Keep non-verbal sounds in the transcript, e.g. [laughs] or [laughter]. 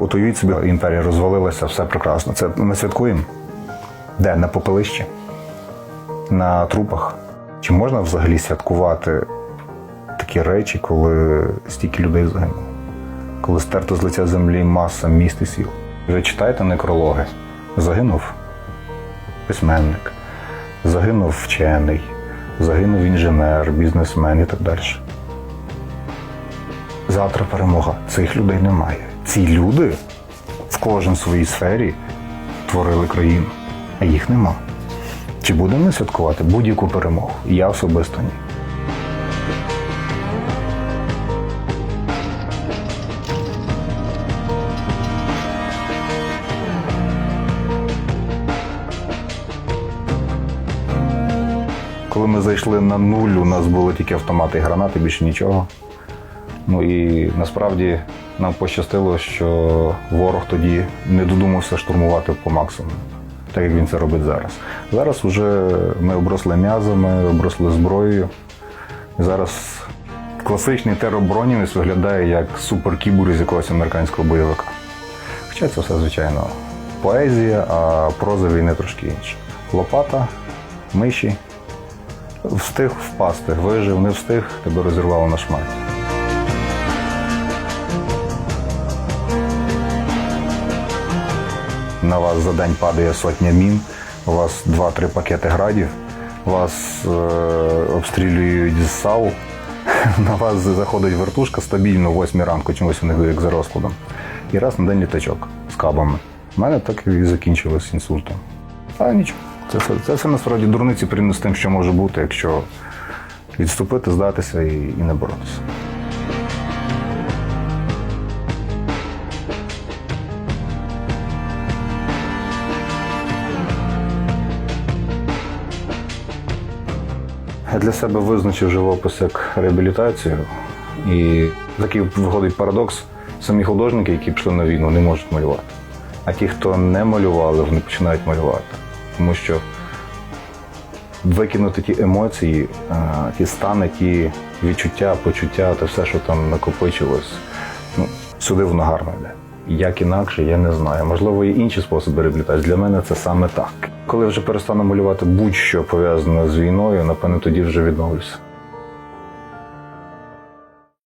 От уявіть собі, імперія розвалилася, все прекрасно. Це ми святкуємо? Де? На попелищі? На трупах? Чи можна взагалі святкувати такі речі, коли стільки людей загинуло? Коли стерта з лиця землі маса міст і сіл? Ви читаєте некрологи? Загинув письменник, загинув вчений, загинув інженер, бізнесмен і так далі. Завтра перемога. Цих людей немає. Ці люди в кожен своїй сфері творили країну, а їх нема. Чи будемо ми святкувати будь-яку перемогу? Я особисто ні. Коли ми зайшли на нуль, у нас було тільки автомати і гранати, більше нічого. Ну і насправді нам пощастило, що ворог тоді не додумався штурмувати по максимуму, так як він це робить зараз. Зараз вже ми обросли м'язами, обросли зброєю. Зараз класичний теробронівець виглядає як суперкібур з якогось американського бойовика. Хоча це все, звичайно, поезія, а проза війни трошки інша. Лопата, миші. Встиг впасти, вижив, не встиг, тебе розірвало на шматі. На вас за день падає сотня мін, у вас 2-3 пакети градів, вас е, обстрілюють з САУ, [laughs] на вас заходить вертушка стабільно о 8 ранку, чомусь у них як за розкладом. І раз на день літачок з кабами. У мене так і закінчилось інсультом. А нічого. Це, все- це все насправді дурниці порівняно з тим, що може бути, якщо відступити, здатися і, і не боротися. Я для себе визначив живопис як реабілітацію. І такий виходить парадокс. Самі художники, які пішли на війну, не можуть малювати. А ті, хто не малювали, вони починають малювати. Тому що викинути ті емоції, ті стани, ті відчуття, почуття, те все, що там накопичилось, ну, сюди воно гарно йде. Як інакше, я не знаю. Можливо, є інші способи реабілітації. Для мене це саме так. Коли вже перестану малювати будь-що пов'язане з війною, напевно, тоді вже відновлюся.